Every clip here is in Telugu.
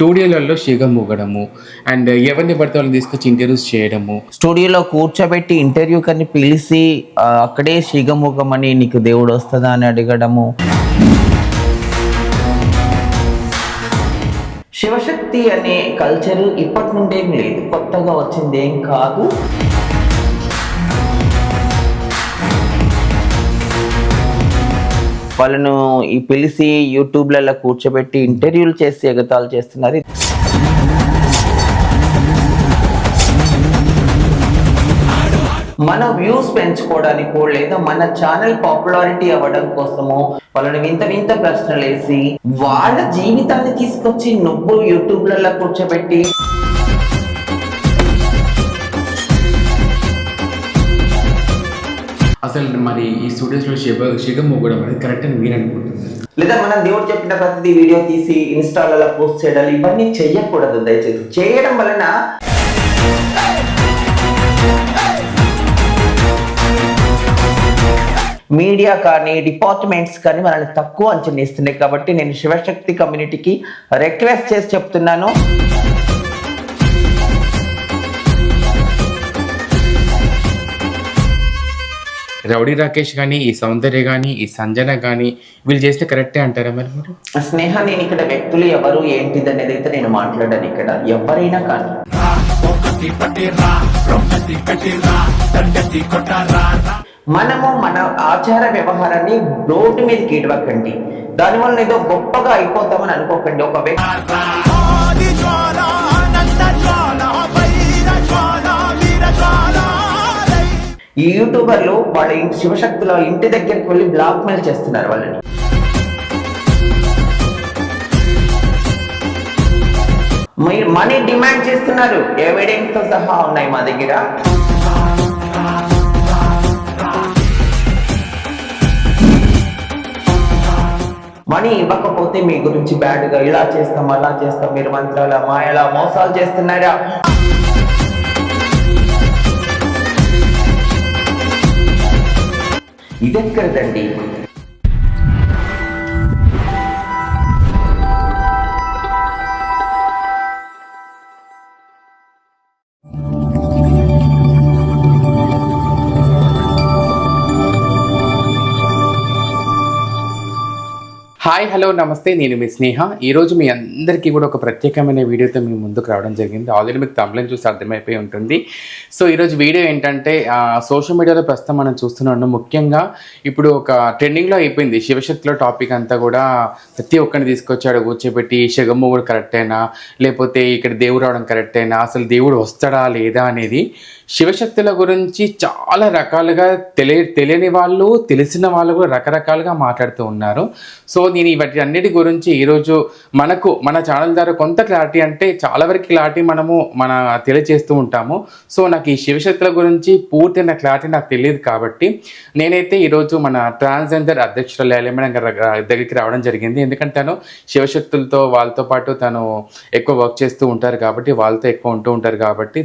స్టూడియోలలో షిగం అండ్ ఎవరిని పడితే వాళ్ళని తీసుకొచ్చి ఇంటర్వ్యూస్ చేయడము. స్టూడియోలో కూర్చోబెట్టి ఇంటర్వ్యూ కని పిలిచి అక్కడే సిగముఖమని నీకు దేవుడు వస్తుందా? అని అడగడము. శివశక్తి అనే కల్చరు ఇప్పటి నుండేం లేదు. కొత్తగా వచ్చింది ఏం కాదు. వాళ్ళను ఈ పిలిచి యూట్యూబ్లలో కూర్చోబెట్టి ఇంటర్వ్యూలు చేసి ఎగతాలు చేస్తున్నారు. మన వ్యూస్ పెంచుకోవడానికో లేదా మన ఛానల్ పాపులారిటీ అవ్వడం కోసమో వాళ్ళని వింత వింత ప్రశ్నలు వేసి వాళ్ళ జీవితాన్ని తీసుకొచ్చి నువ్వు యూట్యూబ్లలో కూర్చోబెట్టి అసలు మరి ఈ స్టూడియోస్లో శివ షిగం కూడా అనేది కరెక్ట్ అని మీరు అనుకుంటున్నారు? లేదా మనం దేవుడు చెప్పిన ప్రతిదీ వీడియో తీసి ఇన్స్టాలలో పోస్ట్ చేయడం ఇవన్నీ చెయ్యకూడదు దయచేసి. చేయడం వలన మీడియా కానీ డిపార్ట్మెంట్స్ కానీ మనల్ని తక్కువ అంచనా ఇస్తున్నాయి కాబట్టి నేను శివశక్తి కమ్యూనిటీకి రిక్వెస్ట్ చేసి చెప్తున్నాను. రౌడీ రాకేష్ కానీ ఈ సౌందర్య కానీ ఈ సంజన కానీ వీళ్ళు చేస్తే కరెక్టే అంటారా మరి మీరు? స్నేహ నేను ఇక్కడ వ్యక్తులు ఎవరు ఏంటిది అనేది అయితే నేను మాట్లాడాను ఇక్కడ. ఎవరైనా కానీ. మనము మన ఆచార వ్యవహారాన్ని రోడ్డు మీదకి దాని దానివల్ల ఏదో గొప్పగా అయిపోతామని అనుకోకండి ఒక వ్యక్తి. ఈ యూట్యూబర్లు వాళ్ళ ఇంటి శివశక్తుల ఇంటి దగ్గరికి వెళ్ళి బ్లాక్ మెయిల్ చేస్తున్నారు వాళ్ళని. మీరు మనీ డిమాండ్ చేస్తున్నారు. ఎవిడెన్స్తో సహా ఉన్నాయి మా దగ్గర. మనీ ఇవ్వకపోతే మీ గురించి బ్యాడ్గా ఇలా చేస్తాం అలా చేస్తాం మీరు మంత్రాల మాయలా మోసాలు చేస్తున్నారా? ఇదెక్కడదండి హాయ్ హలో నమస్తే. నేను మీ స్నేహ. ఈరోజు మీ అందరికీ కూడా ఒక ప్రత్యేకమైన వీడియోతో మీ ముందుకు రావడం జరిగింది. ఆల్రెడీ మీకు తమిళం చూసి అర్థమైపోయి ఉంటుంది. సో ఈరోజు వీడియో ఏంటంటే సోషల్ మీడియాలో ప్రస్తుతం మనం చూస్తున్నాం. ముఖ్యంగా ఇప్పుడు ఒక ట్రెండింగ్లో అయిపోయింది. శివశక్తిలో టాపిక్ అంతా కూడా ప్రతి ఒక్కరిని తీసుకొచ్చాడు కూర్చోబెట్టి శగమ్మ కూడా కరెక్టేనా లేకపోతే ఇక్కడ దేవుడు రావడం కరెక్టేనా అసలు దేవుడు వస్తాడా లేదా అనేది శివశక్తుల గురించి చాలా రకాలుగా తెలియ తెలియని వాళ్ళు తెలిసిన వాళ్ళు కూడా రకరకాలుగా మాట్లాడుతూ ఉన్నారు. సో నేను వాటి అన్నిటి గురించి ఈరోజు మనకు మన ఛానల్ ద్వారా కొంత క్లారిటీ అంటే చాలా వరకు క్లారిటీ మనము మన తెలియజేస్తూ ఉంటాము. సో నాకు ఈ శివశక్తుల గురించి పూర్తయిన క్లారిటీ నాకు తెలియదు కాబట్టి నేనైతే ఈరోజు మన ట్రాన్స్జెండర్ అధ్యక్షురాలు ఎలిమెంట్ దగ్గరికి రావడం జరిగింది. ఎందుకంటే తను శివశక్తులతో వాళ్ళతో పాటు తను ఎక్కువ వర్క్ చేస్తూ ఉంటారు కాబట్టి వాళ్ళతో ఎక్కువ ఉంటూ ఉంటారు కాబట్టి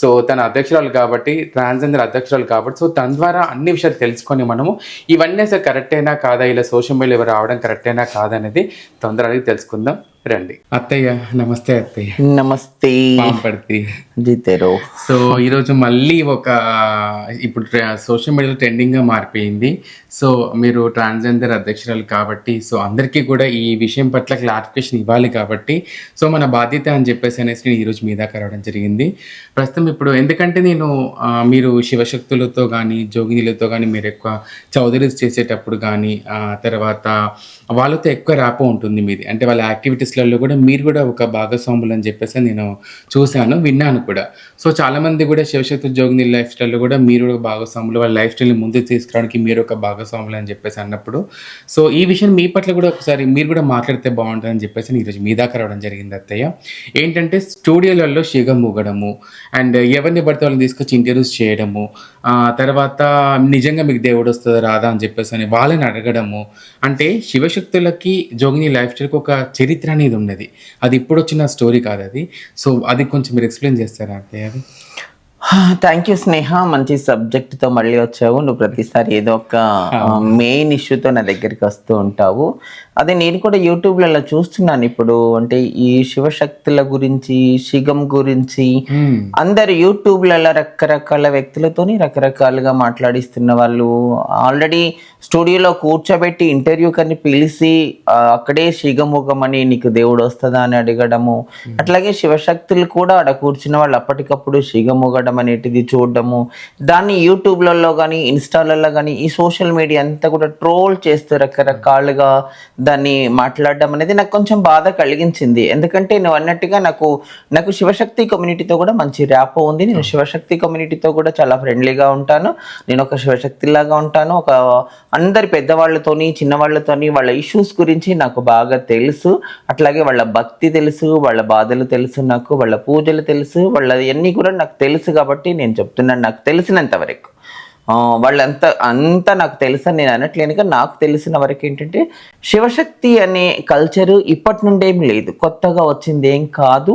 సో తన అధ్యక్ష అధ్యక్షురాలు కాబట్టి ట్రాన్స్జెండర్ అధ్యక్షురాలు కాబట్టి సో తన ద్వారా అన్ని విషయాలు తెలుసుకొని మనము ఇవన్నీ అసలు కరెక్టేనా కాదా ఇలా సోషల్ మీడియాలో రావడం కరెక్టేనా కాదా అనేది తొందరగా తెలుసుకుందాం. రండి. అత్తయ్య నమస్తే అత్తయ్య. నమస్తే. జీతేరో సో ఈరోజు మళ్ళీ ఒక ఇప్పుడు సోషల్ మీడియాలో ట్రెండింగ్గా మారిపోయింది. సో మీరు ట్రాన్స్జెండర్ అధ్యక్షురాలు కాబట్టి సో అందరికీ కూడా ఈ విషయం పట్ల క్లారిఫికేషన్ ఇవ్వాలి కాబట్టి సో మన బాధ్యత అని చెప్పేసి అనేసి నేను ఈరోజు మీ దాకా రావడం జరిగింది. ప్రస్తుతం ఇప్పుడు ఎందుకంటే నేను మీరు శివశక్తులతో కానీ జోగినీలతో కానీ మీరు ఎక్కువ చౌదరీస్ చేసేటప్పుడు కానీ తర్వాత వాళ్ళతో ఎక్కువ ర్యాపో ఉంటుంది మీది. అంటే వాళ్ళ యాక్టివిటీస్లలో కూడా మీరు కూడా ఒక భాగస్వాములు అని చెప్పేసి నేను చూశాను విన్నాను కూడా. సో చాలా మంది కూడా శివశక్తి జోగిని లైఫ్ స్టైల్లో కూడా మీరు ఒక భాగస్వాములు వాళ్ళ లైఫ్ స్టైల్ని ముందుకు తీసుకురావడానికి మీరు ఒక భాగస్వాములు అని చెప్పేసి అన్నప్పుడు. సో ఈ విషయం మీ పట్ల కూడా ఒకసారి మీరు కూడా మాట్లాడితే బాగుంటుంది అని చెప్పేసి ఈరోజు మీ దాకా రావడం జరిగింది అత్తయ్య. ఏంటంటే స్టూడియోలలో శిగం ఊగడము అండ్ ఎవరిని పడితే వాళ్ళని తీసుకొచ్చి ఇంటర్వ్యూస్ చేయడము తర్వాత నిజంగా మీకు దేవుడు వస్తుందా రాదా అని చెప్పేసి అని వాళ్ళని అడగడము. అంటే శివశక్తులకి జోగిని లైఫ్ స్టైల్కి ఒక చరిత్ర అనేది ఉన్నది. అది ఇప్పుడు వచ్చిన స్టోరీ కాదు అది. సో అది కొంచెం మీరు ఎక్స్ప్లెయిన్ చేస్తారు అంటే అది థ్యాంక్ యూ స్నేహ. మంచి సబ్జెక్ట్తో మళ్ళీ వచ్చావు. నువ్వు ప్రతిసారి ఏదో ఒక మెయిన్ ఇష్యూతో నా దగ్గరికి వస్తూ ఉంటావు. అదే నేను కూడా యూట్యూబ్లలో చూస్తున్నాను ఇప్పుడు అంటే ఈ శివశక్తుల గురించి శిగం గురించి. అందరు యూట్యూబ్లలో రకరకాల వ్యక్తులతోని రకరకాలుగా మాట్లాడిస్తున్న వాళ్ళు ఆల్రెడీ స్టూడియోలో కూర్చోబెట్టి ఇంటర్వ్యూ కని పిలిచి అక్కడే శిగముఖం అని నీకు దేవుడు వస్తుందా? అని అడగడము. అట్లాగే శివశక్తులు కూడా ఆడ కూర్చున్న వాళ్ళు అప్పటికప్పుడు శిగముగడం అనేటిది చూడడము. దాన్ని యూట్యూబ్లలో కానీ ఇన్స్టాలలో కానీ ఈ సోషల్ మీడియా అంతా కూడా ట్రోల్ చేస్తూ రకరకాలుగా దాన్ని మాట్లాడడం అనేది నాకు కొంచెం బాధ కలిగించింది. ఎందుకంటే నువ్వు అన్నట్టుగా నాకు నాకు శివశక్తి కమ్యూనిటీతో కూడా మంచి ర్యాప్ ఉంది. నేను శివశక్తి కమ్యూనిటీతో కూడా చాలా ఫ్రెండ్లీగా ఉంటాను. నేను ఒక శివశక్తిలాగా ఉంటాను. ఒక అందరి పెద్దవాళ్ళతోని చిన్నవాళ్ళతోని వాళ్ళ ఇష్యూస్ గురించి నాకు బాగా తెలుసు. అట్లాగే వాళ్ళ భక్తి తెలుసు వాళ్ళ బాధలు తెలుసు నాకు వాళ్ళ పూజలు తెలుసు వాళ్ళ అన్నీ కూడా నాకు తెలుసు కాబట్టి నేను చెప్తున్నాను. నాకు తెలిసినంత వరకు. వాళ్ళంతా అంతా నాకు తెలుసు అని నేను అనట్లేను కానీ నాకు తెలిసిన వరకు ఏంటంటే శివశక్తి అనే కల్చరు ఇప్పటి నుండేం లేదు. కొత్తగా వచ్చింది ఏం కాదు.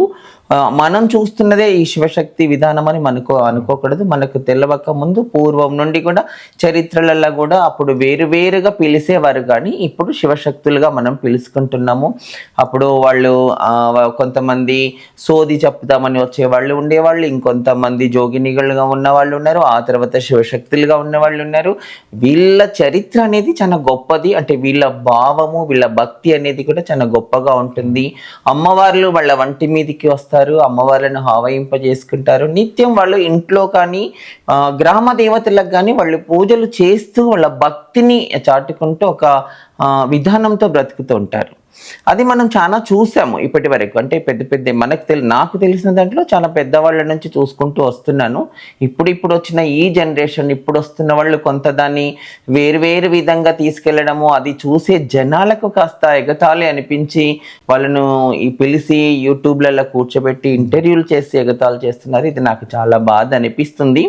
మనం చూస్తున్నదే ఈ శివశక్తి విధానం అని మనకు అనుకోకూడదు. మనకు తెలవక ముందు పూర్వం నుండి కూడా చరిత్రలలో కూడా అప్పుడు వేరు వేరుగా పిలిచేవారు కానీ ఇప్పుడు శివశక్తులుగా మనం పిలుచుకుంటున్నాము. అప్పుడు వాళ్ళు కొంతమంది సోది చెప్తామని వచ్చే వాళ్ళు ఉండేవాళ్ళు ఇంకొంతమంది జోగినిగలుగా ఉన్న వాళ్ళు ఉన్నారు ఆ తర్వాత శివశక్తులుగా ఉన్న వాళ్ళు ఉన్నారు. వీళ్ళ చరిత్ర అనేది చాలా గొప్పది. అంటే వీళ్ళ భావము వీళ్ళ భక్తి అనేది కూడా చాలా గొప్పగా ఉంటుంది. అమ్మవార్లు వాళ్ళ వంటి మీదకి వస్తారు అమ్మవార్లను హావయింపజేసుకుంటారు నిత్యం వాళ్ళు ఇంట్లో కానీ గ్రామ దేవతలకు కానీ వాళ్ళు పూజలు చేస్తూ వాళ్ళ భక్తిని చాటుకుంటూ ఒక విధానంతో బ్రతుకుతూ ఉంటారు. అది మనం చాలా చూసాము ఇప్పటి వరకు. అంటే పెద్ద పెద్ద మనకు తెలి నాకు తెలిసిన దాంట్లో చాలా పెద్దవాళ్ళ నుంచి చూసుకుంటూ వస్తున్నాను. ఇప్పుడు ఇప్పుడు వచ్చిన ఈ జనరేషన్ ఇప్పుడు వస్తున్న వాళ్ళు కొంత దాన్ని వేరు వేరు విధంగా తీసుకెళ్ళడము అది చూసే జనాలకు కాస్త ఎగతాళి అనిపించి వాళ్ళను ఈ పిలిచి యూట్యూబ్లలో కూర్చోబెట్టి ఇంటర్వ్యూలు చేసి ఎగతాళి చేస్తున్నారు. ఇది నాకు చాలా బాధ అనిపిస్తుంది.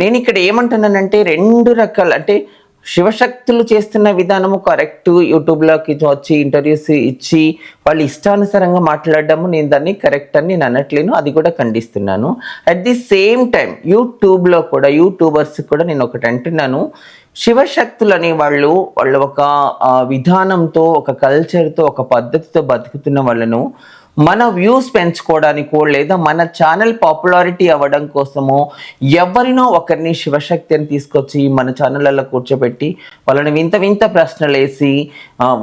నేను ఇక్కడ ఏమంటున్నానంటే రెండు రకాల అంటే శివశక్తులు చేస్తున్న విధానము కరెక్ట్ యూట్యూబ్లోకి వచ్చి ఇంటర్వ్యూస్ ఇచ్చి వాళ్ళు ఇష్టానుసారంగా మాట్లాడడము నేను దాన్ని కరెక్ట్ అని నేను అనట్లేను అది కూడా ఖండిస్తున్నాను. అట్ ది సేమ్ టైం యూట్యూబ్లో కూడా యూట్యూబర్స్ కూడా నేను ఒకటి అంటున్నాను. శివశక్తులు అనే వాళ్ళు వాళ్ళు ఒక విధానంతో ఒక కల్చర్తో ఒక పద్ధతితో బతుకుతున్న వాళ్ళను మన వ్యూస్ పెంచుకోవడానికో లేదా మన ఛానల్ పాపులారిటీ అవ్వడం కోసమో ఎవరినో ఒకరిని శివశక్తి అని తీసుకొచ్చి మన ఛానళ్ళలో కూర్చోబెట్టి వాళ్ళని వింత వింత ప్రశ్నలు వేసి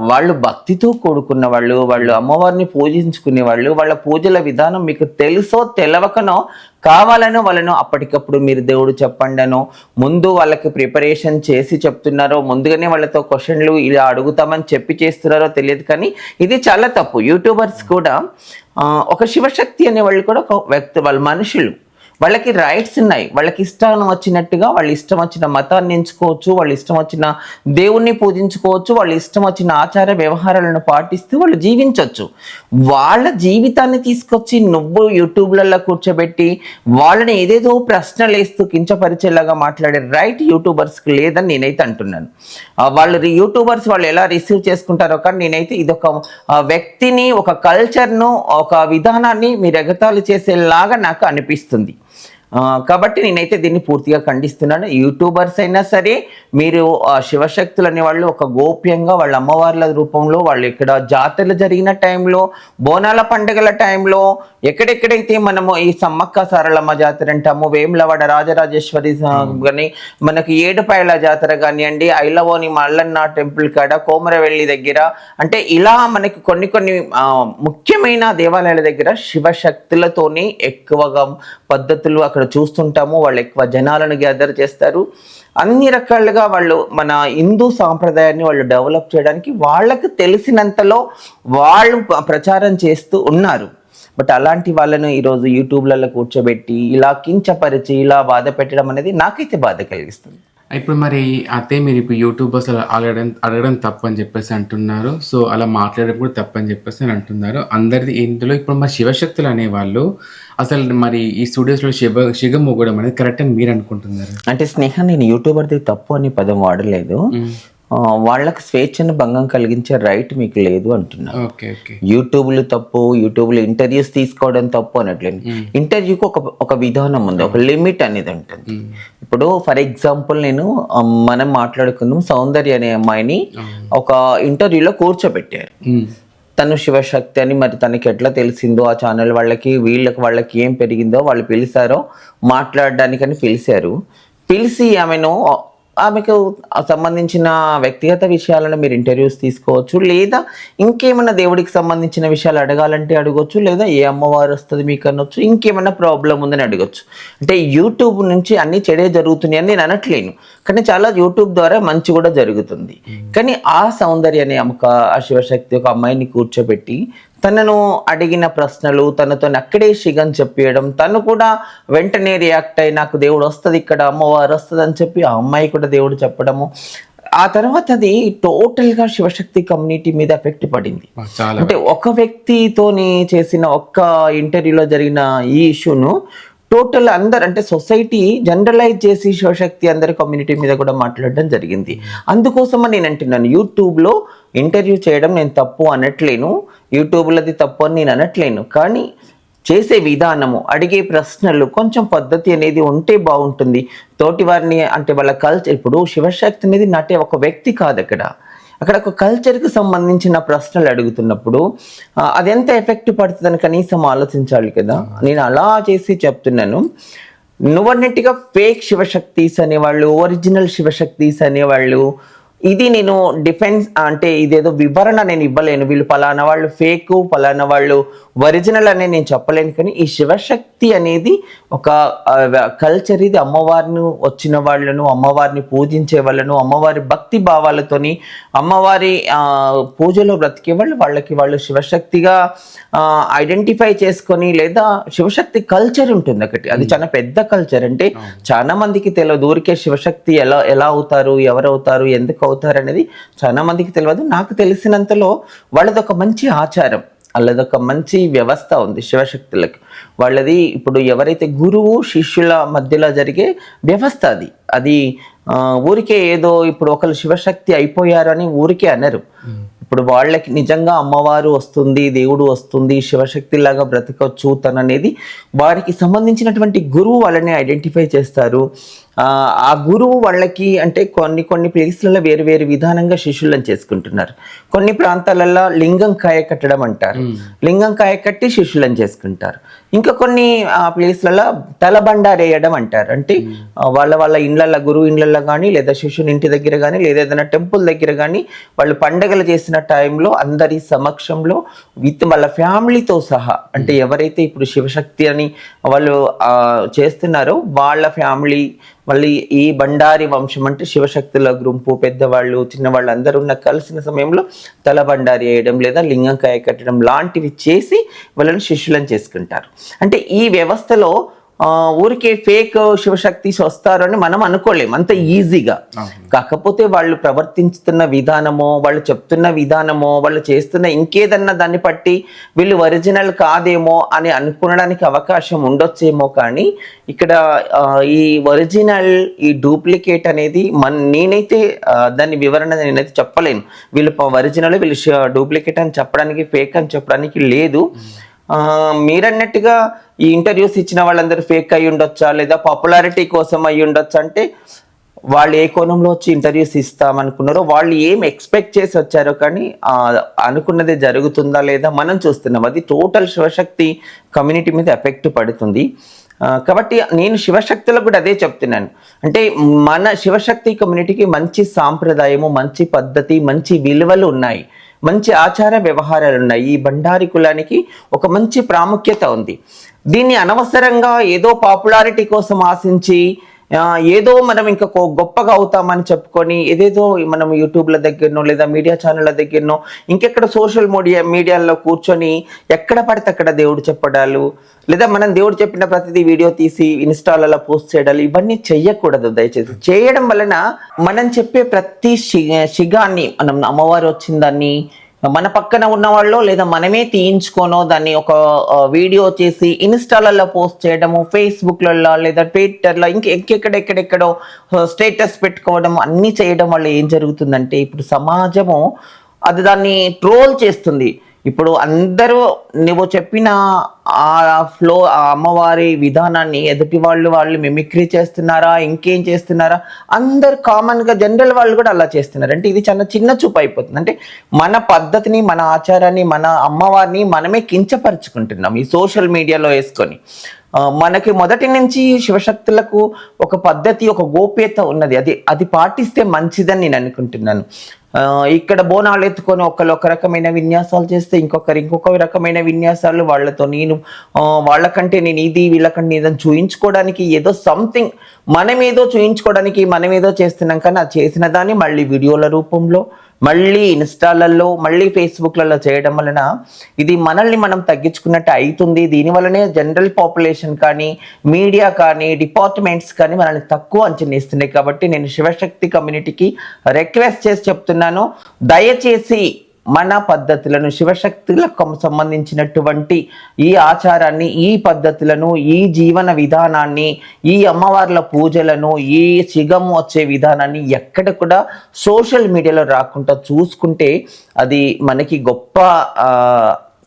వాళ్ళు భక్తితో కూడుకున్న వాళ్ళు వాళ్ళు అమ్మవారిని పూజించుకునే వాళ్ళు వాళ్ళ పూజల విధానం మీకు తెలుసో తెలవకనో కావాలనో వాళ్ళను అప్పటికప్పుడు మీరు దేవుడు చెప్పండనో ముందు వాళ్ళకి ప్రిపరేషన్ చేసి చెప్తున్నారో ముందుగానే వాళ్ళతో క్వశ్చన్లు ఇలా అడుగుతామని చెప్పి చేస్తున్నారో తెలియదు కానీ ఇది చాలా తప్పు. యూట్యూబర్స్ కూడా ఒక శివశక్తి అనే వాళ్ళు కూడా ఒక వ్యక్తి వాళ్ళ మనుషులు. వాళ్ళకి రైట్స్ ఉన్నాయి. వాళ్ళకి ఇష్టం వచ్చినట్టుగా వాళ్ళ ఇష్టం వచ్చిన మతాన్ని ఎంచుకోవచ్చు వాళ్ళ ఇష్టం వచ్చిన దేవుణ్ణి పూజించుకోవచ్చు వాళ్ళ ఇష్టం వచ్చిన ఆచార వ్యవహారాలను పాటిస్తూ వాళ్ళు జీవించవచ్చు వాళ్ళ జీవితాన్ని తీసుకొచ్చి నువ్వు యూట్యూబ్లలో కూర్చోబెట్టి వాళ్ళని ఏదేదో ప్రశ్నలు వేస్తూ కించపరిచేలాగా మాట్లాడే రైట్ యూట్యూబర్స్కి లేదని నేనైతే అంటున్నాను. వాళ్ళు యూట్యూబర్స్ వాళ్ళు ఎలా రిసీవ్ చేసుకుంటారో కానీ నేనైతే ఇది ఒక వ్యక్తిని ఒక కల్చర్ను ఒక విధానాన్ని మీరు ఎగతాళి చేసేలాగా నాకు అనిపిస్తుంది. కాబట్టి నేనైతే దీన్ని పూర్తిగా ఖండిస్తున్నాను. యూట్యూబర్స్ అయినా సరే మీరు ఆ, శివశక్తులు అనే వాళ్ళు ఒక గోప్యంగా వాళ్ళ అమ్మవార్ల రూపంలో వాళ్ళు ఇక్కడ జాతరలు జరిగిన టైంలో బోనాల పండుగల టైంలో ఎక్కడెక్కడైతే మనము ఈ సమ్మక్క సారలమ్మ జాతర అంటాము వేములవాడ రాజరాజేశ్వరి కానీ మనకి ఏడుపాయల జాతర కానివ్వండి ఐలవోని మల్లన్న టెంపుల్ కాడ కోమరవెల్లి దగ్గర అంటే ఇలా మనకి కొన్ని కొన్ని ముఖ్యమైన దేవాలయాల దగ్గర శివశక్తులతోని ఎక్కువగా పద్ధతులు అక్కడ చూస్తుంటాము వాళ్ళు ఎక్కువ జనాలను గ్యాదర్ చేస్తారు. అన్ని రకాలుగా వాళ్ళు మన హిందూ సాంప్రదాయాన్ని వాళ్ళు డెవలప్ చేయడానికి వాళ్ళకి తెలిసినంతలో వాళ్ళు ప్రచారం చేస్తూ ఉన్నారు. బట్ అలాంటి వాళ్ళను ఈరోజు యూట్యూబ్లలో కూర్చోబెట్టి ఇలా కించపరిచి ఇలా బాధ పెట్టడం అనేది నాకైతే బాధ కలిగిస్తుంది. ఇప్పుడు మరి అదే మీరు ఇప్పుడు యూట్యూబర్స్ అలా అడగడం అడగడం తప్పు అని చెప్పేసి అంటున్నారు. సో అలా మాట్లాడడం కూడా తప్పు అని చెప్పేసి అని అంటున్నారు. అందరిది ఇందులో ఇప్పుడు మా శివశక్తులు అనేవాళ్ళు అసలు మరి ఈ స్టూడియోస్లో శివ శిగం మొగ్గడం అనేది కరెక్ట్ అని మీరు అనుకుంటున్నారు? అంటే స్నేహ నేను యూట్యూబర్ది తప్పు అని పదం వాడలేదు. వాళ్ళకి స్వేచ్ఛను భంగం కలిగించే రైట్ మీకు లేదు అంటున్నారు యూట్యూబ్లు తప్పు యూట్యూబ్లో ఇంటర్వ్యూస్ తీసుకోవడం తప్పు అనట్లేదు. ఇంటర్వ్యూకి ఒక ఒక విధానం ఉంది ఒక లిమిట్ అనేది ఉంటుంది. ఇప్పుడు ఫర్ ఎగ్జాంపుల్ నేను మనం మాట్లాడుకుందాం సౌందర్య అనే అమ్మాయిని ఒక ఇంటర్వ్యూలో కూర్చోబెట్టారు. తను శివశక్తి అని మరి తనకి ఎట్లా తెలిసిందో ఆ ఛానల్ వాళ్ళకి వీళ్ళకి వాళ్ళకి ఏం పెరిగిందో వాళ్ళు పిలిచారో మాట్లాడడానికని పిలిచారు. పిలిచి ఆమెను ఆమెకు సంబంధించిన వ్యక్తిగత విషయాలను మీరు ఇంటర్వ్యూస్ తీసుకోవచ్చు లేదా ఇంకేమైనా దేవుడికి సంబంధించిన విషయాలు అడగాలంటే అడగొచ్చు లేదా ఏ అమ్మవారు వస్తుంది మీకు అనొచ్చు ఇంకేమైనా ప్రాబ్లం ఉందని అడగొచ్చు. అంటే యూట్యూబ్ నుంచి అన్ని చెడే జరుగుతున్నాయి అని నేను అనట్లేను. కానీ చాలా యూట్యూబ్ ద్వారా మంచి కూడా జరుగుతుంది. కానీ ఆ సౌందర్య అనే ఒక ఆ శివశక్తి ఒక అమ్మాయిని కూర్చోబెట్టి తనను అడిగిన ప్రశ్నలు తనతో అక్కడే శిగన్ చెప్పేయడం తను కూడా వెంటనే రియాక్ట్ అయి నాకు దేవుడు వస్తుంది ఇక్కడ అమ్మవారు వస్తుంది అని చెప్పి ఆ అమ్మాయి కూడా దేవుడు చెప్పడము. ఆ తర్వాత అది టోటల్గా శివశక్తి కమ్యూనిటీ మీద ఎఫెక్ట్ పడింది. అంటే ఒక వ్యక్తితోని చేసిన ఒక్క ఇంటర్వ్యూలో జరిగిన ఈ ఇష్యూను టోటల్ అందరు అంటే సొసైటీ జనరలైజ్ చేసి శివశక్తి అందరి కమ్యూనిటీ మీద కూడా మాట్లాడడం జరిగింది. అందుకోసమే నేను అంటున్నాను యూట్యూబ్లో ఇంటర్వ్యూ చేయడం నేను తప్పు అనట్లేను యూట్యూబ్లది తప్పు అని నేను అనట్లేను. కానీ చేసే విధానము అడిగే ప్రశ్నలు కొంచెం పద్ధతి అనేది ఉంటే బాగుంటుంది. తోటి వారిని అంటే వాళ్ళ కల్చర్ ఇప్పుడు శివశక్తి అనేది నాటే ఒక వ్యక్తి కాదు అక్కడ. అక్కడ ఒక కల్చర్కి సంబంధించిన ప్రశ్నలు అడుగుతున్నప్పుడు అది ఎంత ఎఫెక్ట్ పడుతుందని కనీసం ఆలోచించాలి కదా. నేను అలా చేసి చెప్తున్నాను. నువ్వన్నట్టుగా ఫేక్ శివశక్తిస్ అనేవాళ్ళు ఒరిజినల్ శివశక్తిస్ అనేవాళ్ళు ఇది నేను డిఫెన్స్ అంటే ఇదేదో వివరణ నేను ఇవ్వలేను. వీళ్ళు పలానా వాళ్ళు ఫేక్ పలానా వాళ్ళు ఒరిజినల్ అనే నేను చెప్పలేను. కానీ ఈ శివశక్తి అనేది ఒక కల్చర్ ఇది. అమ్మవారిని వచ్చిన వాళ్ళను అమ్మవారిని పూజించే వాళ్ళను అమ్మవారి భక్తి భావాలతోని అమ్మవారి పూజలో బ్రతికే వాళ్ళు వాళ్ళకి వాళ్ళు శివశక్తిగా ఐడెంటిఫై చేసుకొని లేదా శివశక్తి కల్చర్ ఉంటుంది ఒకటి. అది చాలా పెద్ద కల్చర్ అంటే చాలా మందికి తెలియదు ఊరికే శివశక్తి ఎలా ఎలా అవుతారు ఎవరు అవుతారు ఎందుకు అవుతారు అనేది చాలా మందికి తెలియదు. నాకు తెలిసినంతలో వాళ్ళది ఒక మంచి ఆచారం వాళ్ళది ఒక మంచి వ్యవస్థ ఉంది శివశక్తులకి. వాళ్ళది ఇప్పుడు ఎవరైతే గురువు శిష్యుల మధ్యలో జరిగే వ్యవస్థ అది. అది ఊరికే ఏదో ఇప్పుడు ఒకరు శివశక్తి అయిపోయారు అని ఊరికే అనరు. ఇప్పుడు వాళ్ళకి నిజంగా అమ్మవారు వస్తుంది దేవుడు వస్తుంది శివశక్తి లాగా బ్రతకొచ్చు తననేది వారికి సంబంధించినటువంటి గురువు వాళ్ళని ఐడెంటిఫై చేస్తారు. ఆ, ఆ గురువు వాళ్ళకి అంటే కొన్ని కొన్ని ప్లేస్లలో వేరు వేరు విధానంగా శిష్యులను చేసుకుంటున్నారు. కొన్ని ప్రాంతాలలో లింగం కాయ కట్టడం అంటారు. లింగం కాయ కట్టి శిష్యులను చేసుకుంటారు. ఇంకా కొన్ని ఆ ప్లేస్లలో తలబండారేయడం అంటారు. అంటే వాళ్ళ వాళ్ళ ఇండ్లల్లో గురువు ఇండ్లల్లో కానీ లేదా శిష్యుని ఇంటి దగ్గర కానీ లేదా ఏదైనా టెంపుల్ దగ్గర కానీ వాళ్ళు పండగలు చేసిన టైంలో అందరి సమక్షంలో విత్ వాళ్ళ ఫ్యామిలీతో సహా అంటే ఎవరైతే ఇప్పుడు శివశక్తి అని వాళ్ళు ఆ, చేస్తున్నారో వాళ్ళ ఫ్యామిలీ మళ్ళీ ఈ బండారి వంశం అంటే శివశక్తుల గుంపు పెద్దవాళ్ళు చిన్నవాళ్ళు అందరూ ఉన్న కలిసిన సమయంలో తల బండారి వేయడం లేదా లింగంకాయ కట్టడం లాంటివి చేసి వాళ్ళని శిష్యులను చేసుకుంటారు. అంటే ఈ వ్యవస్థలో ఊరికే ఫేక్ శివశక్తి వస్తారు అని మనం అనుకోలేం అంత ఈజీగా. కాకపోతే వాళ్ళు ప్రవర్తించుతున్న విధానమో వాళ్ళు చెప్తున్న విధానమో వాళ్ళు చేస్తున్న ఇంకేదన్నా దాన్ని బట్టి వీళ్ళు ఒరిజినల్ కాదేమో అని అనుకోవడానికి అవకాశం ఉండొచ్చేమో కానీ ఇక్కడ ఈ ఒరిజినల్ ఈ డూప్లికేట్ అనేది మన నేనైతే దాని వివరణ నేనైతే చెప్పలేను. వీళ్ళు ఒరిజినల్ వీళ్ళు డూప్లికేట్ అని చెప్పడానికి ఫేక్ అని చెప్పడానికి లేదు. మీరన్నట్టుగా ఈ ఇంటర్వ్యూస్ ఇచ్చిన వాళ్ళందరూ ఫేక్ అయి ఉండొచ్చా? లేదా పాపులారిటీ కోసం అయి ఉండొచ్చు? అంటే వాళ్ళు ఏ కోణంలో వచ్చి ఇంటర్వ్యూస్ ఇస్తామనుకున్నారో వాళ్ళు ఏం ఎక్స్పెక్ట్ చేసి వచ్చారో కానీ అనుకున్నదే అనుకున్నది జరుగుతుందా లేదా మనం చూస్తున్నాం. అది టోటల్ శివశక్తి కమ్యూనిటీ మీద ఎఫెక్ట్ పడుతుంది. కాబట్టి నేను శివశక్తులకు కూడా అదే చెప్తున్నాను. అంటే మన శివశక్తి కమ్యూనిటీకి మంచి సాంప్రదాయము మంచి పద్ధతి మంచి విలువలు ఉన్నాయి. మంచి ఆచార వ్యవహారాలు ఉన్నాయి ఈ భండారి కులానికి ఒక మంచి ప్రాముఖ్యత ఉంది. దీన్ని అనవసరంగా ఏదో పాపులారిటీ కోసం ఆశించి ఏదో మనం ఇంకా గొప్పగా అవుతామని చెప్పుకొని ఏదేదో మనం యూట్యూబ్ల దగ్గరనో లేదా మీడియా ఛానళ్ళ దగ్గరనో ఇంకెక్కడ సోషల్ మీడియా మీడియాలో కూర్చొని ఎక్కడ పడితే అక్కడ దేవుడు చెప్పడాలు లేదా మనం దేవుడు చెప్పిన ప్రతిదీ వీడియో తీసి ఇన్స్టాలలో పోస్ట్ చేయడాలు ఇవన్నీ చెయ్యకూడదు దయచేసి. చేయడం వలన మనం చెప్పే ప్రతి శిగాన్ని మనం అమ్మవారు వచ్చిందాన్ని మన పక్కన ఉన్న వాళ్ళు లేదా మనమే తీయించుకోనో దాన్ని ఒక వీడియో చేసి ఇన్స్టాలలో పోస్ట్ చేయడము ఫేస్బుక్లలో లేదా ట్విట్టర్లో ఇంక ఎక్కడెక్కడెక్కడో స్టేటస్ పెట్టుకోవడం అన్నీ చేయడం వల్ల ఏం జరుగుతుందంటే ఇప్పుడు సమాజము అది దాన్ని ట్రోల్ చేస్తుంది. ఇప్పుడు అందరూ నువ్వు చెప్పిన ఆ ఫ్లో ఆ అమ్మవారి విధానాన్ని ఎదుటి వాళ్ళు వాళ్ళు మిమిక్రీ చేస్తున్నారా ఇంకేం చేస్తున్నారా? అందరు కామన్గా జనరల్ వాళ్ళు కూడా అలా చేస్తున్నారు. అంటే ఇది చాలా చిన్న చూపు అయిపోతుంది. అంటే మన పద్ధతిని మన ఆచారాన్ని మన అమ్మవారిని మనమే కించపరుచుకుంటున్నాం ఈ సోషల్ మీడియాలో వేసుకొని. మనకి మొదటి నుంచి శివశక్తులకు ఒక పద్ధతి ఒక గోప్యత ఉన్నది. అది అది పాటిస్తే మంచిదని నేను అనుకుంటున్నాను. ఇక్కడ బోనాలు ఎత్తుకొని ఒకరు ఒక రకమైన విన్యాసాలు చేస్తే ఇంకొకరు ఇంకొక రకమైన విన్యాసాలు వాళ్ళతో నేను వాళ్ళకంటే నేను ఇది వీళ్ళకంటే ఇదని చూయించుకోవడానికి ఏదో సంథింగ్ మనం ఏదో చూయించుకోవడానికి మనం ఏదో చేస్తున్నాం కానీ అది చేసిన దాన్ని మళ్ళీ వీడియోల రూపంలో మళ్ళీ ఇన్స్టాలలో మళ్ళీ ఫేస్బుక్లలో చేయడం వలన ఇది మనల్ని మనం తగ్గించుకున్నట్టు అవుతుంది దీనివల్లనే జనరల్ పాపులేషన్ కానీ మీడియా కానీ డిపార్ట్మెంట్స్ కానీ మనల్ని తక్కువ అంచనేస్తున్నాయి కాబట్టి నేను శివశక్తి కమ్యూనిటీకి రిక్వెస్ట్ చేసి చెప్తున్నాను దయచేసి మన పద్ధతులను శివశక్తులకు సంబంధించినటువంటి ఈ ఆచారాన్ని ఈ పద్ధతులను ఈ జీవన విధానాన్ని ఈ అమ్మవార్ల పూజలను ఈ సిగం వచ్చే విధానాన్ని ఎక్కడ కూడా సోషల్ మీడియాలో రాకుండా చూసుకుంటే అది మనకి గొప్ప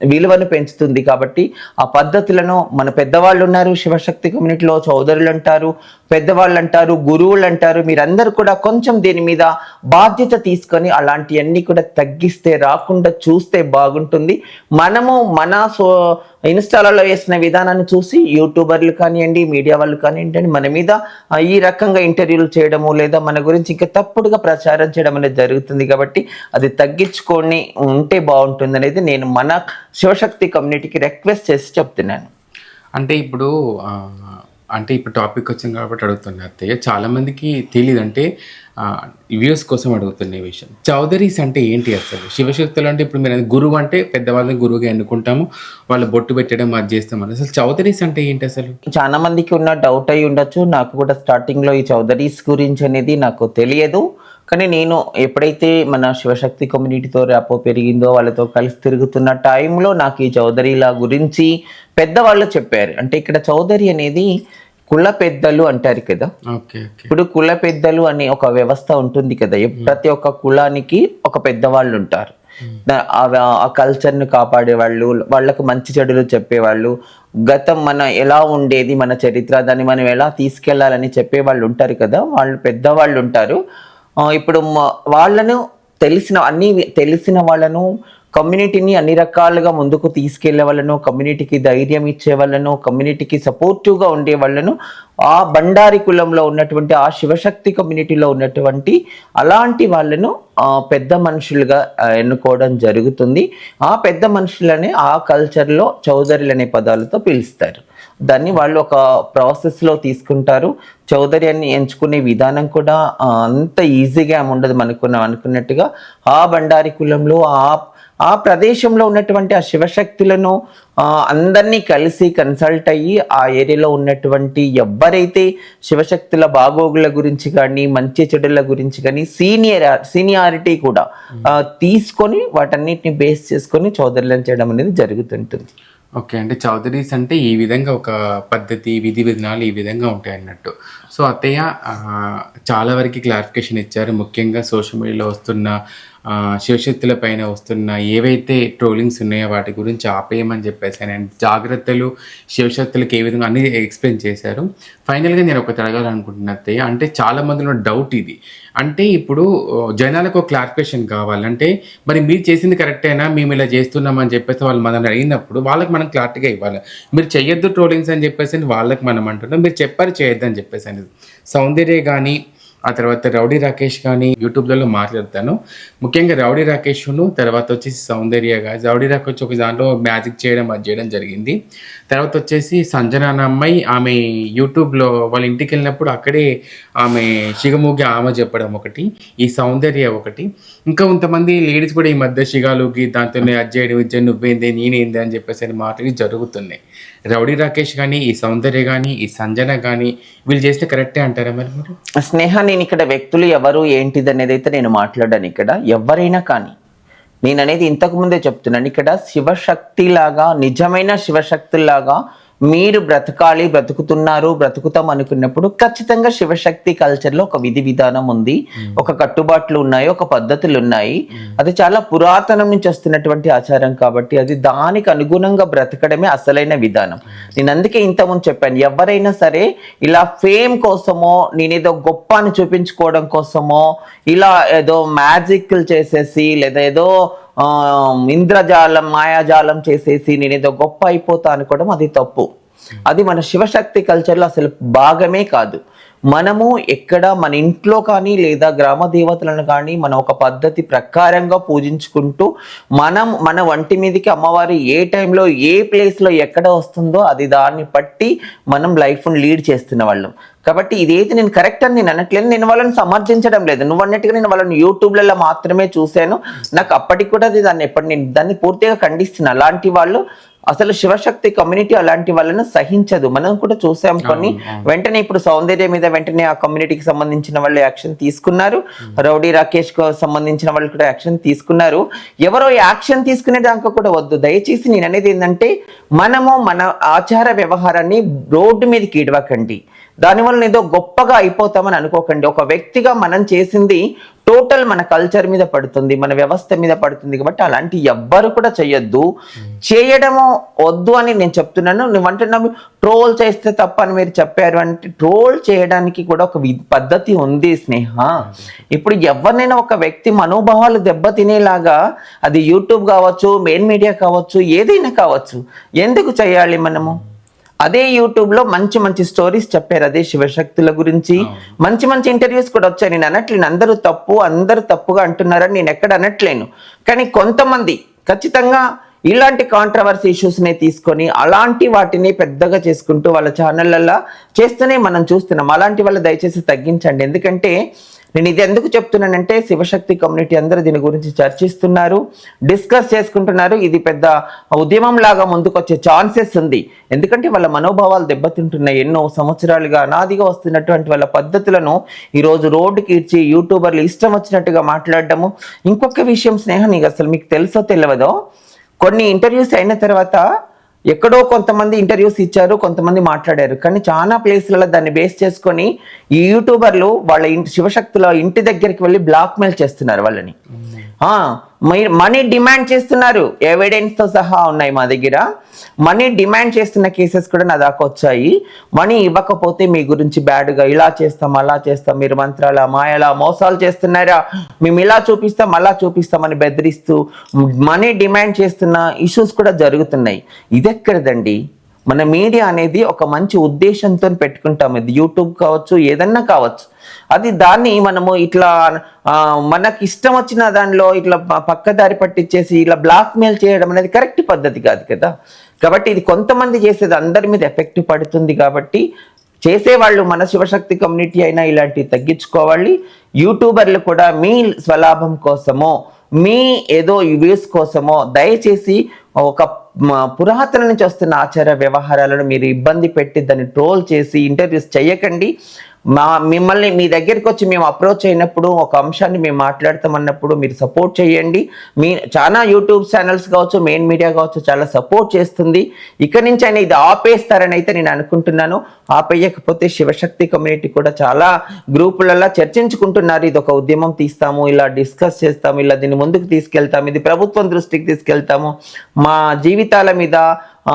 విలువను పెంచుతుంది. కాబట్టి ఆ పద్ధతులను మన పెద్దవాళ్ళు ఉన్నారు శివశక్తి కమ్యూనిటీలో చౌదరులు అంటారు పెద్దవాళ్ళు అంటారు గురువులు అంటారు మీరందరూ కూడా కొంచెం దీని మీద బాధ్యత తీసుకొని అలాంటివన్నీ కూడా తగ్గిస్తే రాకుండా చూస్తే బాగుంటుంది. మనము మన సో ఇన్స్టాలలో వేసిన విధానాన్ని చూసి యూట్యూబర్లు కానివ్వండి మీడియా వాళ్ళు కానివ్వండి మన మీద ఈ రకంగా ఇంటర్వ్యూలు చేయడము లేదా మన గురించి ఇంకా తప్పుడుగా ప్రచారం చేయడం అనేది జరుగుతుంది కాబట్టి అది తగ్గించుకొని ఉంటే బాగుంటుంది అనేది నేను మన శివశక్తి కమ్యూనిటీకి రిక్వెస్ట్ చేసి చెప్తున్నాను. అంటే ఇప్పుడు అంటే ఇప్పుడు టాపిక్ వచ్చింది కాబట్టి అడుగుతున్నా. అత్తయ్య చాలామందికి తెలియదు అంటే వ్యూస్ కోసం అడుగుతున్న ఈ విషయం. చౌదరీస్ అంటే ఏంటి అసలు? శివశక్తులు అంటే ఇప్పుడు మీరు గురువు అంటే పెద్దవాళ్ళని గురువుగా ఎన్నుకుంటాము. వాళ్ళు బొట్టు పెట్టడం అది చేస్తాం అసలు చౌదరీస్ అంటే ఏంటి అసలు? చాలా మందికి ఉన్న డౌట్ అయి ఉండొచ్చు. నాకు కూడా స్టార్టింగ్లో ఈ చౌదరీస్ గురించి అనేది నాకు తెలియదు. కానీ నేను ఎప్పుడైతే మన శివశక్తి కమ్యూనిటీతో ర్యాపో పెరిగిందో వాళ్ళతో కలిసి తిరుగుతున్న టైంలో నాకు ఈ చౌదరీల గురించి పెద్దవాళ్ళు చెప్పారు. అంటే ఇక్కడ చౌదరి అనేది కుల పెద్దలు అంటారు కదా. ఇప్పుడు కుల పెద్దలు అనే ఒక వ్యవస్థ ఉంటుంది కదా. ప్రతి ఒక్క కులానికి ఒక పెద్దవాళ్ళు ఉంటారు. ఆ- కల్చర్ను కాపాడే వాళ్ళు వాళ్ళకు మంచి చెడులు చెప్పేవాళ్ళు గతం మన ఎలా ఉండేది మన చరిత్ర దాన్ని మనం ఎలా తీసుకెళ్ళాలని చెప్పే వాళ్ళు ఉంటారు కదా. వాళ్ళు పెద్దవాళ్ళు ఉంటారు. ఇప్పుడు వాళ్ళను తెలిసిన అన్ని తెలిసిన వాళ్ళను కమ్యూనిటీని అన్ని రకాలుగా ముందుకు తీసుకెళ్ళే వాళ్ళను కమ్యూనిటీకి ధైర్యం ఇచ్చే వాళ్ళను కమ్యూనిటీకి సపోర్టివ్గా ఉండే వాళ్ళను ఆ బండారి కులంలో ఉన్నటువంటి ఆ శివశక్తి కమ్యూనిటీలో ఉన్నటువంటి అలాంటి వాళ్ళను పెద్ద మనుషులుగా ఎన్నుకోవడం జరుగుతుంది. ఆ పెద్ద మనుషులనే ఆ కల్చర్లో చౌదరులు అనే పదాలతో పిలుస్తారు. దాన్ని వాళ్ళు ఒక ప్రాసెస్లో తీసుకుంటారు. చౌదరి అని ఎంచుకునే విధానం కూడా అంత ఈజీగా ఏమి ఉండదు మనకున్న అనుకున్నట్టుగా. ఆ బండారి కులంలో ఆ ఆ ప్రదేశంలో ఉన్నటువంటి ఆ శివశక్తులను అందరినీ కలిసి కన్సల్ట్ అయ్యి ఆ ఏరియాలో ఉన్నటువంటి ఎవ్వరైతే శివశక్తుల బాగోగుల గురించి కానీ మంచి చెడుల గురించి కానీ సీనియర్ సీనియారిటీ కూడా తీసుకొని వాటన్నిటిని బేస్ చేసుకొని చౌదరులను చేయడం అనేది జరుగుతుంటుంది. ఓకే అంటే చౌదరీస్ అంటే ఈ విధంగా ఒక పద్ధతి విధి విధానాలు ఈ విధంగా ఉంటాయి అన్నట్టు. సో అత్తయ్య చాలా వరకు క్లారిఫికేషన్ ఇచ్చారు. ముఖ్యంగా సోషల్ మీడియాలో వస్తున్న శివశక్తుల పైన వస్తున్న ఏవైతే ట్రోలింగ్స్ ఉన్నాయో వాటి గురించి ఆపేయమని చెప్పేసి అండ్ జాగ్రత్తలు శివశక్తులకు ఏ విధంగా అన్ని ఎక్స్ప్లెయిన్ చేశారు. ఫైనల్గా నేను ఒకటి అడగాలనుకుంటున్నా అత్తయ్య అంటే చాలా మందిలో డౌట్ ఇది. అంటే ఇప్పుడు జనాలకు ఒక క్లారిఫికేషన్ కావాలంటే మరి మీరు చేసింది కరెక్టేనా మేము ఇలా చేస్తున్నామని చెప్పేసి వాళ్ళు మనల్ని అడిగినప్పుడు వాళ్ళకి మనం క్లారిటీగా ఇవ్వాలి. మీరు చెయ్యొద్దు ట్రోలింగ్స్ అని చెప్పేసి అని వాళ్ళకి మనం అంటున్నాం. మీరు చెప్పారు చేయొద్దు అని చెప్పేసి అనేది. సౌందర్య కానీ ఆ తర్వాత రౌడీ రాకేష్ కానీ యూట్యూబ్లలో మాట్లాడతాను. ముఖ్యంగా రౌడీ రాకేష్ను తర్వాత వచ్చేసి సౌందర్య రౌడీ రాకేష్ ఒక దాంట్లో మ్యాజిక్ చేయడం అది చేయడం జరిగింది. తర్వాత వచ్చేసి సంజన అమ్మాయి ఆమె యూట్యూబ్లో వాళ్ళ ఇంటికి వెళ్ళినప్పుడు అక్కడే ఆమె శిగమూగి ఆమె చెప్పడం ఒకటి ఈ సౌందర్య ఒకటి. ఇంకా కొంతమంది లేడీస్ కూడా ఈ మధ్య శిగాలుకి దాంతోనే అజ్జేయడం ఇజ్జ నువ్వేంది నేనేంది అని చెప్పేసి అని మాటలు జరుగుతున్నాయి. రౌడీ రాకేష్ కానీ ఈ సౌందర్య కానీ ఈ సంజన కానీ వీళ్ళు చేస్తే కరెక్టే అంటారా మరి మీరు? స్నేహ నేను ఇక్కడ వ్యక్తులు ఎవరు ఏంటిది అనేది అయితే నేను మాట్లాడాను ఇక్కడ. ఎవరైనా కానీ నేను అనేది ఇంతకు ముందే చెప్తున్నాను. ఇక్కడ శివశక్తి లాగా నిజమైన శివశక్తి లాగా మీరు బ్రతకాలి బ్రతుకుతున్నారు బ్రతుకుతాం అనుకున్నప్పుడు ఖచ్చితంగా శివశక్తి కల్చర్లో ఒక విధి విధానం ఉంది. ఒక కట్టుబాట్లు ఉన్నాయి ఒక పద్ధతులు ఉన్నాయి. అది చాలా పురాతనం నుంచి వస్తున్నటువంటి ఆచారం కాబట్టి అది దానికి అనుగుణంగా బ్రతకడమే అసలైన విధానం. నేను అందుకే ఇంతకుముందు చెప్పాను ఎవరైనా సరే ఇలా ఫేమ్ కోసమో నేనేదో గొప్ప అని చూపించుకోవడం కోసమో ఇలా ఏదో మ్యాజిక్లు చేసేసి లేదా ఏదో ఇంద్రజాలం మాయాజాలం చేసేసి నేను ఏదో గొప్ప అయిపోతా అనుకోవడం అది తప్పు. అది మన శివశక్తి కల్చర్లో అసలు భాగమే కాదు. మనము ఎక్కడ మన ఇంట్లో కానీ లేదా గ్రామ దేవతలను కానీ మనం ఒక పద్ధతి ప్రకారంగా పూజించుకుంటూ మనం మన వంటి మీదకి అమ్మవారి ఏ టైంలో ఏ ప్లేస్లో ఎక్కడ వస్తుందో అది దాన్ని బట్టి మనం లైఫ్ను లీడ్ చేస్తున్న వాళ్ళం. కాబట్టి ఇదేది నేను కరెక్ట్ అని నేను అనట్లేదు నేను వాళ్ళని సమర్థించడం లేదు. నువ్వు అన్నట్టుగా నేను వాళ్ళని యూట్యూబ్లలో మాత్రమే చూశాను. నాకు అప్పటికి కూడా అది దాన్ని ఎప్పటి నేను దాన్ని పూర్తిగా ఖండిస్తున్నాను అలాంటి వాళ్ళు అసలు శివశక్తి కమ్యూనిటీ అలాంటి వాళ్ళను సహించదు. మనం కూడా చూసాం కొన్ని. వెంటనే ఇప్పుడు సౌందర్య మీద వెంటనే ఆ కమ్యూనిటీకి సంబంధించిన వాళ్ళు యాక్షన్ తీసుకున్నారు. రౌడీ రాకేష్కు సంబంధించిన వాళ్ళు కూడా యాక్షన్ తీసుకున్నారు. ఎవరో యాక్షన్ తీసుకునే దాకా కూడా వద్దు. దయచేసి నేను అనేది ఏంటంటే మనము మన ఆచార వ్యవహారాన్ని రోడ్డు మీదకి ఇడవకండి. దానివల్ల ఏదో గొప్పగా అయిపోతామని అనుకోకండి. ఒక వ్యక్తిగా మనం చేసింది టోటల్ మన కల్చర్ మీద పడుతుంది మన వ్యవస్థ మీద పడుతుంది. కాబట్టి అలాంటి ఎవ్వరు కూడా చేయొద్దు చేయడము వద్దు అని నేను చెప్తున్నాను. నువ్వంటున్నావు ట్రోల్ చేస్తే తప్ప అని మీరు చెప్పారు అంటే ట్రోల్ చేయడానికి కూడా ఒక వి- పద్ధతి ఉంది స్నేహ. ఇప్పుడు ఎవరినైనా ఒక వ్యక్తి మనోభావాలు దెబ్బతినేలాగా అది యూట్యూబ్ కావచ్చు మెయిన్ మీడియా కావచ్చు ఏదైనా కావచ్చు ఎందుకు చేయాలి మనము? అదే యూట్యూబ్లో మంచి మంచి స్టోరీస్ చెప్పారు అదే శివశక్తుల గురించి. మంచి మంచి ఇంటర్వ్యూస్ కూడా వచ్చాయి. నేను అనట్లేను అందరూ తప్పు అందరూ తప్పుగా అంటున్నారని నేను ఎక్కడ అనట్లేను. కానీ కొంతమంది ఖచ్చితంగా ఇలాంటి కాంట్రవర్సీ ఇష్యూస్ని తీసుకొని అలాంటి వాటిని పెద్దగా చేసుకుంటూ వాళ్ళ ఛానళ్ళల్లో చేస్తూనే మనం చూస్తున్నాం. అలాంటి వాళ్ళు దయచేసి తగ్గించండి. ఎందుకంటే నేను ఇది ఎందుకు చెప్తున్నానంటే శివశక్తి కమ్యూనిటీ అందరూ దీని గురించి చర్చిస్తున్నారు డిస్కస్ చేసుకుంటున్నారు. ఇది పెద్ద ఉద్యమం లాగా ముందుకొచ్చే ఛాన్సెస్ ఉంది. ఎందుకంటే వాళ్ళ మనోభావాలు దెబ్బతింటున్నాయి. ఎన్నో సంవత్సరాలుగా అనాదిగా వస్తున్నటువంటి వాళ్ళ పద్ధతులను ఈరోజు రోడ్డుకి ఇచ్చి యూట్యూబర్లు ఇష్టం వచ్చినట్టుగా మాట్లాడడము. ఇంకొక విషయం స్నేహ నీకు అసలు మీకు తెలుసో తెలియదో కొన్ని ఇంటర్వ్యూస్ అయిన తర్వాత ఎక్కడో కొంతమంది ఇంటర్వ్యూస్ ఇచ్చారు కొంతమంది మాట్లాడారు. కానీ చాలా ప్లేస్లలో దాన్ని బేస్ చేసుకొని ఈ యూట్యూబర్లు వాళ్ళ ఇంటి శివశక్తుల ఇంటి దగ్గరికి వెళ్ళి బ్లాక్మెయిల్ చేస్తున్నారు వాళ్ళని. మీరు మనీ డిమాండ్ చేస్తున్నారు. ఎవిడెన్స్తో సహా ఉన్నాయి మా దగ్గర. మనీ డిమాండ్ చేస్తున్న కేసెస్ కూడా నా దాకా వచ్చాయి. మనీ ఇవ్వకపోతే మీ గురించి బ్యాడ్గా ఇలా చేస్తాం అలా చేస్తాం. మీరు మంత్రాల మాయలా మోసాలు చేస్తున్నారా? మేము ఇలా చూపిస్తాం అలా చూపిస్తామని బెదిరిస్తూ మనీ డిమాండ్ చేస్తున్న ఇష్యూస్ కూడా జరుగుతున్నాయి. ఇది ఎక్కడదండి మన మీడియా అనేది ఒక మంచి ఉద్దేశంతో పెట్టుకుంటాం. ఇది యూట్యూబ్ కావచ్చు ఏదన్నా కావచ్చు. అది దాన్ని మనము ఇట్లా మనకి ఇష్టం వచ్చిన దానిలో ఇట్లా పక్కదారి పట్టించేసి ఇలా బ్లాక్ మెయిల్ చేయడం అనేది కరెక్ట్ పద్ధతి కాదు కదా. కాబట్టి ఇది కొంతమంది చేసేది అందరి మీద ఎఫెక్ట్ పడుతుంది కాబట్టి చేసేవాళ్ళు మన శివశక్తి కమ్యూనిటీ అయినా ఇలాంటివి తగ్గించుకోవాలి. యూట్యూబర్లు కూడా మీ స్వలాభం కోసమో మీ ఏదో వ్యూస్ కోసమో దయచేసి ఒక పురాతన నుంచి వస్తున్న ఆచార వ్యవహారాలను మీరు ఇబ్బంది పెట్టి దాన్ని ట్రోల్ చేసి ఇంటర్వ్యూస్ చేయకండి. మా మిమ్మల్ని మీ దగ్గరికి వచ్చి మేము అప్రోచ్ అయినప్పుడు ఒక అంశాన్ని మేము మాట్లాడతామన్నప్పుడు మీరు సపోర్ట్ చేయండి. మీ చాలా యూట్యూబ్ ఛానల్స్ కావచ్చు మెయిన్ మీడియా కావచ్చు చాలా సపోర్ట్ చేస్తుంది. ఇక నుంచి అయినా ఇది ఆపేస్తారని అయితే నేను అనుకుంటున్నాను. ఆపేయకపోతే శివశక్తి కమ్యూనిటీ కూడా చాలా గ్రూపులలో చర్చించుకుంటున్నారు. ఇది ఒక ఉద్యమం తీస్తాము ఇలా డిస్కస్ చేస్తాము ఇలా దీన్ని ముందుకు తీసుకెళ్తాము ఇది ప్రభుత్వం దృష్టికి తీసుకెళ్తాము. మా జీవితాల మీద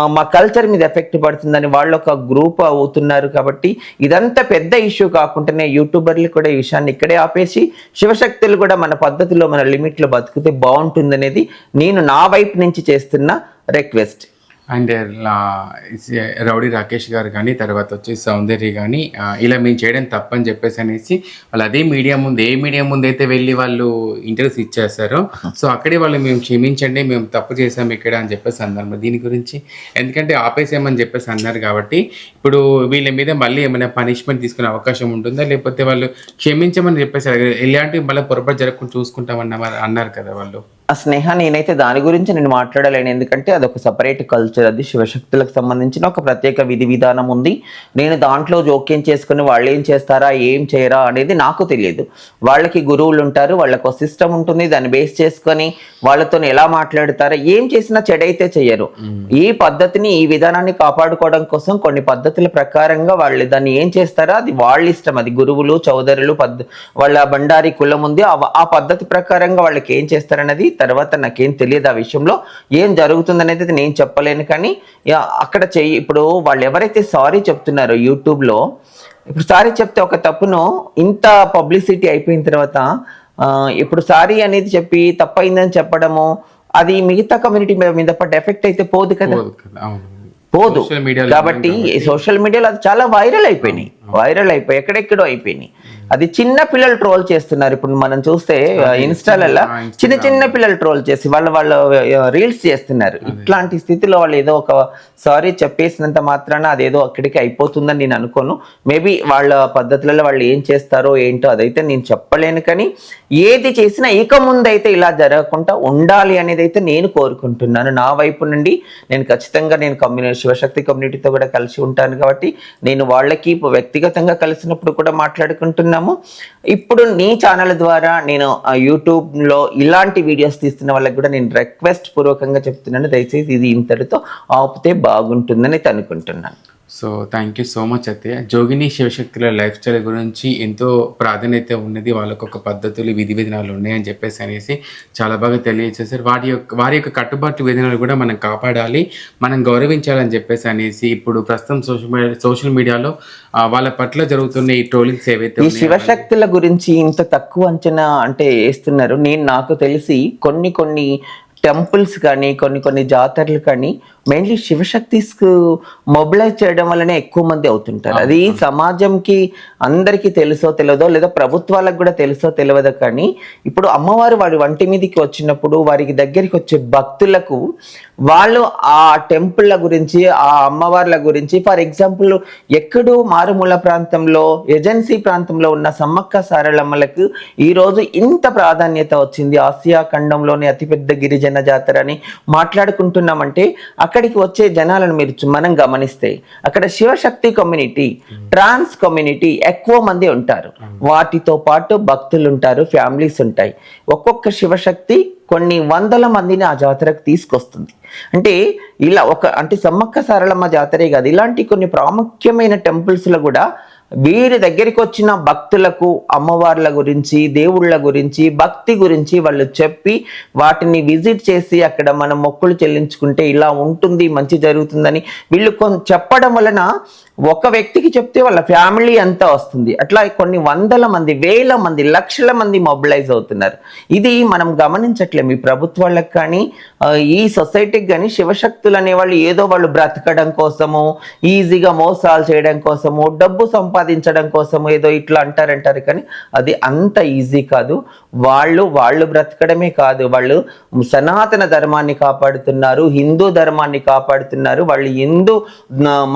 మా కల్చర్ మీద ఎఫెక్ట్ పడుతుందని వాళ్ళు ఒక గ్రూప్ అవుతున్నారు కాబట్టి ఇదంతా పెద్ద ఇష్యూ కాకుండానే యూట్యూబర్లు కూడా ఈ విషయాన్ని ఇక్కడే ఆపేసి శివశక్తులు కూడా మన పద్ధతిలో మన లిమిట్లో బతికితే బాగుంటుందనేది నేను నా వైపు నుంచి చేస్తున్న రిక్వెస్ట్ అండ్ రౌడీ రాకేష్ గారు కానీ తర్వాత వచ్చి సౌందర్య కానీ ఇలా మేము చేయడం తప్పని చెప్పేసి అనేసి వాళ్ళు అదే మీడియా ముందు ఏ మీడియా ముందు అయితే వెళ్ళి వాళ్ళు ఇంటర్వ్యూస్ ఇచ్చేస్తారో సో అక్కడే వాళ్ళు మేము క్షమించండి మేము తప్పు చేసాం ఇక్కడ అని చెప్పేసి అన్నారు. దీని గురించి ఎందుకంటే ఆపేసామని చెప్పేసి అన్నారు కాబట్టి ఇప్పుడు వీళ్ళ మీద మళ్ళీ ఏమైనా పనిష్మెంట్ తీసుకునే అవకాశం ఉంటుందా? లేకపోతే వాళ్ళు క్షమించమని చెప్పేసి ఇలాంటివి మళ్ళీ పొరపాటు జరగకుండా చూసుకుంటామన్న అన్నారు కదా వాళ్ళు. ఆ స్నేహ నేనైతే దాని గురించి నేను మాట్లాడలేను. ఎందుకంటే అదొక సపరేట్ కల్చర్ అది శివశక్తులకు సంబంధించిన ఒక ప్రత్యేక విధి విధానం ఉంది. నేను దాంట్లో జోక్యం చేసుకుని వాళ్ళు ఏం చేస్తారా ఏం చేయరా అనేది నాకు తెలియదు. వాళ్ళకి గురువులు ఉంటారు వాళ్ళకి ఒక సిస్టమ్ ఉంటుంది. దాన్ని బేస్ చేసుకొని వాళ్ళతో ఎలా మాట్లాడతారా ఏం చేసినా చెడైతే చెయ్యరు. ఈ పద్ధతిని ఈ విధానాన్ని కాపాడుకోవడం కోసం కొన్ని పద్ధతుల ప్రకారంగా వాళ్ళు దాన్ని ఏం చేస్తారో అది వాళ్ళ ఇష్టం. అది గురువులు చౌదరులు పద్ధ వాళ్ళ బండారి కులం ఉంది. ఆ- ఆ పద్ధతి ప్రకారంగా వాళ్ళకి ఏం చేస్తారన్నది తర్వాత నాకేం తెలియదు ఆ విషయంలో. ఏం జరుగుతుందనేది అయితే నేను చెప్పలేను కానీ అక్కడ చెయ్యి ఇప్పుడు వాళ్ళు ఎవరైతే సారీ చెప్తున్నారో యూట్యూబ్లో ఇప్పుడు సారీ చెప్తే ఒక తప్పును ఇంత పబ్లిసిటీ అయిపోయిన తర్వాత ఇప్పుడు సారీ అనేది చెప్పి తప్పైందని చెప్పడము అది మిగతా కమ్యూనిటీ మీద పడ్డ ఎఫెక్ట్ అయితే పోదు కదా. పోదు కాబట్టి సోషల్ మీడియాలో అది చాలా వైరల్ అయిపోయినాయి. వైరల్ అయిపోయి ఎక్కడెక్కడో అయిపోయినాయి. అది చిన్న పిల్లలు ట్రోల్ చేస్తున్నారు. ఇప్పుడు మనం చూస్తే ఇన్స్టాలలో చిన్న చిన్న పిల్లలు ట్రోల్ చేసి వాళ్ళు వాళ్ళు రీల్స్ చేస్తున్నారు. ఇట్లాంటి స్థితిలో వాళ్ళు ఏదో ఒక సారీ చెప్పేసినంత మాత్రాన అదేదో అక్కడికి అయిపోతుందని నేను అనుకోను. మేబీ వాళ్ళ పద్ధతులలో వాళ్ళు ఏం చేస్తారో ఏంటో అదైతే నేను చెప్పలేను. కానీ ఏది చేసినా ఇక ముందైతే ఇలా జరగకుండా ఉండాలి అనేది అయితే నేను కోరుకుంటున్నాను. నా వైపు నుండి నేను ఖచ్చితంగా నేను కమ్యూనిటీ శివశక్తి కమ్యూనిటీతో కూడా కలిసి ఉంటాను కాబట్టి నేను వాళ్ళకి వ్యక్తిగతంగా కలిసినప్పుడు కూడా మాట్లాడుకుంటున్నాము. ఇప్పుడు నీ ఛానల్ ద్వారా నేను ఆ, యూట్యూబ్లో ఇలాంటి వీడియోస్ తీస్తున్న వాళ్ళకి కూడా నేను రిక్వెస్ట్ పూర్వకంగా చెప్తున్నాను. దయచేసి ఇది ఇంతటితో ఆపితే బాగుంటుందని అనుకుంటున్నాను so thank you so much అత్తయ్య. జోగిని శివశక్తుల లైఫ్ స్టైల్ గురించి ఎంతో ప్రాధాన్యత ఉన్నది. వాళ్ళకు ఒక పద్ధతులు విధి విధానాలు ఉన్నాయని చెప్పేసి అనేసి చాలా బాగా తెలియజేశారు. వాటి యొక్క వారి యొక్క కట్టుబాటు విధానాలు కూడా మనం కాపాడాలి మనం గౌరవించాలని చెప్పేసి అనేసి ఇప్పుడు ప్రస్తుతం సోషల్ మీడియా సోషల్ మీడియాలో వాళ్ళ పట్ల జరుగుతున్న ఈ ట్రోలింగ్స్ ఏవైతే ఈ శివశక్తుల గురించి ఇంత తక్కువ అంచనా అంటే వేస్తున్నారు. నేను నాకు తెలిసి కొన్ని కొన్ని టెంపుల్స్ కానీ కొన్ని కొన్ని జాతరలు కానీ మెయిన్లీ శివశక్తిస్కు మొబిలైజ్ చేయడం వల్లనే ఎక్కువ మంది అవుతుంటారు. అది సమాజంకి అందరికీ తెలుసో తెలియదో లేదా ప్రభుత్వాలకు కూడా తెలుసో తెలియదో కానీ ఇప్పుడు అమ్మవారు వారి వంటి మీదకి వచ్చినప్పుడు వారికి దగ్గరికి వచ్చే భక్తులకు వాళ్ళు ఆ టెంపుల్ల గురించి ఆ అమ్మవార్ల గురించి ఫర్ ఎగ్జాంపుల్ ఎక్కడో మారుమూల ప్రాంతంలో ఏజెన్సీ ప్రాంతంలో ఉన్న సమ్మక్క సారలమ్మలకు ఈ రోజు ఇంత ప్రాధాన్యత వచ్చింది. ఆసియా ఖండంలోని అతిపెద్ద గిరిజన జాతర అని మాట్లాడుకుంటున్నామంటే అక్కడికి వచ్చే జనాలను మీరు మనం గమనిస్తే అక్కడ శివశక్తి కమ్యూనిటీ ట్రాన్స్ కమ్యూనిటీ ఎక్కువ మంది ఉంటారు. వాటితో పాటు భక్తులు ఉంటారు ఫ్యామిలీస్ ఉంటాయి. ఒక్కొక్క శివశక్తి కొన్ని వందల మందిని ఆ జాతరకు తీసుకొస్తుంది. అంటే ఇలా ఒక అంటే సమ్మక్క సారలమ్మ జాతరే కాదు ఇలాంటి కొన్ని ప్రాముఖ్యమైన టెంపుల్స్లో కూడా వీరి దగ్గరికి వచ్చిన భక్తులకు అమ్మవార్ల గురించి దేవుళ్ళ గురించి భక్తి గురించి వాళ్ళు చెప్పి వాటిని విజిట్ చేసి అక్కడ మనం మొక్కులు చెల్లించుకుంటే ఇలా ఉంటుంది మంచి జరుగుతుందని వీళ్ళు కొన్ చెప్పడం వలన ఒక వ్యక్తికి చెప్తే వాళ్ళ ఫ్యామిలీ అంతా వస్తుంది. అట్లా కొన్ని వందల మంది వేల మంది లక్షల మంది మొబిలైజ్ అవుతున్నారు. ఇది మనం గమనించట్లేము. ఈ ప్రభుత్వాలకు కానీ ఈ సొసైటీకి కానీ శివశక్తులు అనేవాళ్ళు ఏదో వాళ్ళు బ్రతకడం కోసము ఈజీగా మోసాలు చేయడం కోసము డబ్బు సంపాదించడం కోసము ఏదో ఇట్లా అంటారంటారు కానీ అది అంత ఈజీ కాదు. వాళ్ళు వాళ్ళు బ్రతకడమే కాదు. వాళ్ళు సనాతన ధర్మాన్ని కాపాడుతున్నారు హిందూ ధర్మాన్ని కాపాడుతున్నారు. వాళ్ళు హిందూ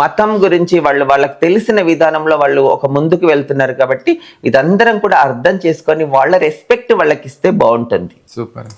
మతం గురించి వాళ్ళు వాళ్ళకి తెలిసిన విధానంలో వాళ్ళు ఒక ముందుకు వెళ్తున్నారు కాబట్టి ఇదందరం కూడా అర్థం చేసుకొని వాళ్ళ రెస్పెక్ట్ వాళ్ళకి ఇస్తే బాగుంటుంది సూపర్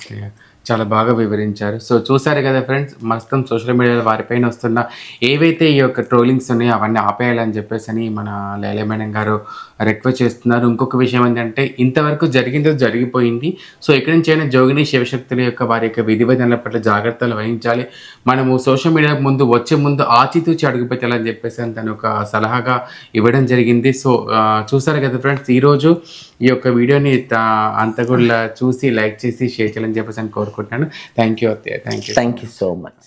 చాలా బాగా వివరించారు. సో చూసారు కదా ఫ్రెండ్స్ మొత్తం సోషల్ మీడియాలో వారిపైన వస్తున్న ఏవైతే ఈ యొక్క ట్రోలింగ్స్ ఉన్నాయో అవన్నీ ఆపేయాలని చెప్పేసి అని మన లైలా మేడం గారు రిక్వెస్ట్ చేస్తున్నారు. ఇంకొక విషయం ఏంటంటే ఇంతవరకు జరిగిందో జరిగిపోయింది. సో ఎక్కడి నుంచి అయినా జోగిని శివశక్తుల యొక్క వారి యొక్క విధి విధానాల పట్ల జాగ్రత్తలు వహించాలి. మనము సోషల్ మీడియా ముందు వచ్చే ముందు ఆచితూచి అడుగుపెట్టాలని చెప్పేసి అని తను ఒక సలహాగా ఇవ్వడం జరిగింది. సో చూసారు కదా ఫ్రెండ్స్ ఈరోజు ఈ యొక్క వీడియోని తా- అంతా కూడా చూసి లైక్ చేసి షేర్ చేయాలని చెప్పేసి అని కోరుకుంటున్నాను థ్యాంక్ యూ అత్తయ్య. Thank you thank you so much